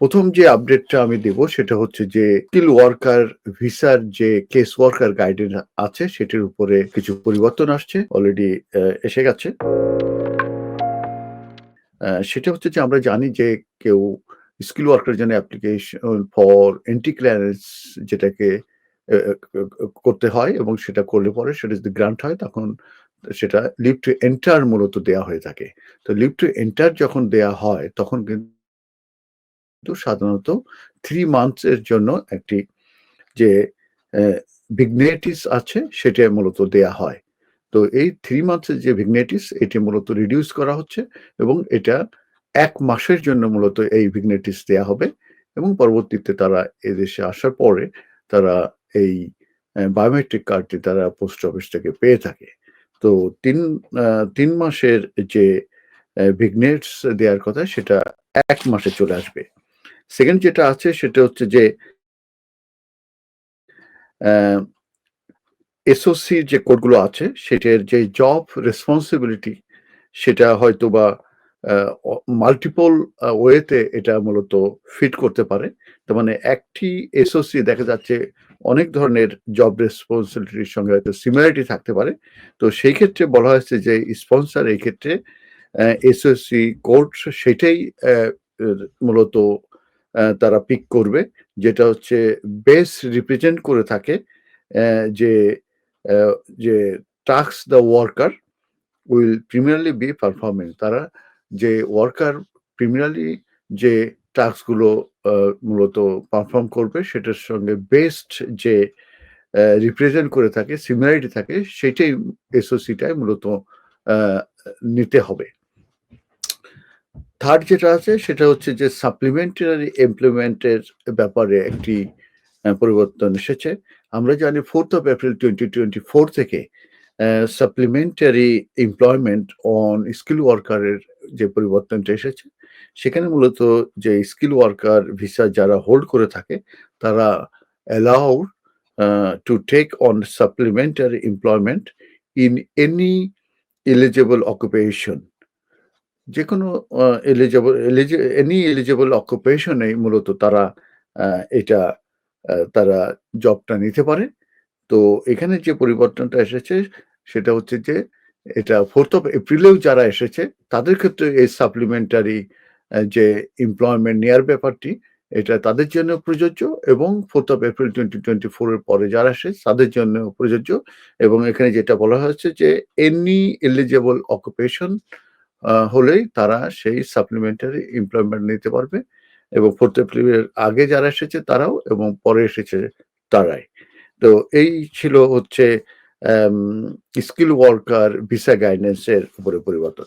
প্রথম যে আপডেটটা আমি দেব সেটা হচ্ছে যে স্কিল ওয়ার্কার ভিসার যে কেস ওয়ার্কার গাইডেন্স আছে, সেটির উপরে কিছু পরিবর্তন আসছে অলরেডি এসে গেছে। সেটা হচ্ছে যে আমরা জানি যে কেউ স্কিল ওয়ার্কার জন্য অ্যাপ্লিকেশন ফর এন্টি ক্লিয়ারেন্স যেটাকে করতে হয় এবং সেটা করলে পরে সেটা যদি গ্রান্ট হয়, তখন সেটা লিভ টু এন্টার মূলত দেয়া হয়ে থাকে। তো লিভ টু এন্টার যখন দেয়া হয়, তখন কিন্তু সাধারণত থ্রি মান্থস এর জন্য একটি যে ভিগনেটিস আছে সেটা মূলত দেয়া হয়। তো এই থ্রি মান্থসের যে ভিগনেটিস এটি মূলত রিডিউস করা হচ্ছে এবং এটা এক মাসের জন্য মূলত এই ভিগনেটিস দেয়া হবে এবং পরবর্তীতে তারা এদেশে আসার পরে তারা এই বায়োমেট্রিক কার্ডটি তারা পোস্ট অফিস থেকে পেয়ে থাকে। তো তিন তিন মাসের যে ভিগনেটস দেওয়ার কথা, সেটা এক মাসে চলে আসবে। সেকেন্ড যেটা আছে সেটা হচ্ছে যে এসওসির যে কোডগুলো আছে, সেটার যে জব রেসপন্সিবিলিটি সেটা হয়তো বা মাল্টিপল ওয়েতে এটা মূলত ফিট করতে পারে। তার মানে একটি এসওসি দেখা যাচ্ছে অনেক ধরনের জব রেসপন্সিবিলিটির সঙ্গে হয়তো সিমিলারিটি থাকতে পারে। তো সেই ক্ষেত্রে বলা হয়েছে যে স্পন্সর এই ক্ষেত্রে এসওসি কোড সেটাই মূলত তারা পিক করবে, যেটা হচ্ছে বেস রিপ্রেজেন্ট করে থাকে যে যে task the worker will primarily be performing তারা যে ওয়ার্কার প্রিমিয়ারলি যে টাস্কগুলো মূলত পারফর্ম করবে, সেটার সঙ্গে বেস্ট যে রিপ্রেজেন্ট করে থাকে সিমিলারিটি থাকে, সেটাই এসওসিটাই মূলত নিতে হবে। থার্ড যেটা আছে, সেটা হচ্ছে যে সাপ্লিমেন্টারি এমপ্লয়মেন্টের ব্যাপারে একটি পরিবর্তন এসেছে। আমরা জানি fourth of April twenty twenty four থেকে সাপ্লিমেন্টারি এমপ্লয়মেন্ট অন স্কিল ওয়ার্কারের যে পরিবর্তনটা এসেছে, সেখানে মূলত যে স্কিল ওয়ার্কার ভিসা যারা হোল্ড করে থাকে, তারা allow to take on supplementary employment in any eligible occupation যে কোনো এলিজেবল এনি এলিজেবল অকুপেশনে মূলত তারা এটা তারা জবটা নিতে পারে। তো এখানে যে পরিবর্তনটা এসেছে সেটা হচ্ছে যে, এটা ফোর্থ অফ এপ্রিলেও যারা এসেছে, তাদের ক্ষেত্রে এই সাপ্লিমেন্টারি যে এমপ্লয়মেন্ট নেওয়ার ব্যাপারটি, এটা তাদের জন্য প্রযোজ্য এবং fourth of April twenty twenty ফোরের পরে যারা আসে তাদের জন্য প্রযোজ্য। এবং এখানে যেটা বলা হয়েছে যে এনি এলিজেবল অকুপেশন হলেই তারা সেই সাপ্লিমেন্টারি এমপ্লয়মেন্ট নিতে পারবে এবং ফোর্থ এপ্রিলের আগে যারা এসেছে তারাও এবং পরে এসেছে তারাই। তো এই ছিল হচ্ছে স্কিল ওয়ার্কার ভিসা গাইডেন্সের উপরে পরিবর্তন।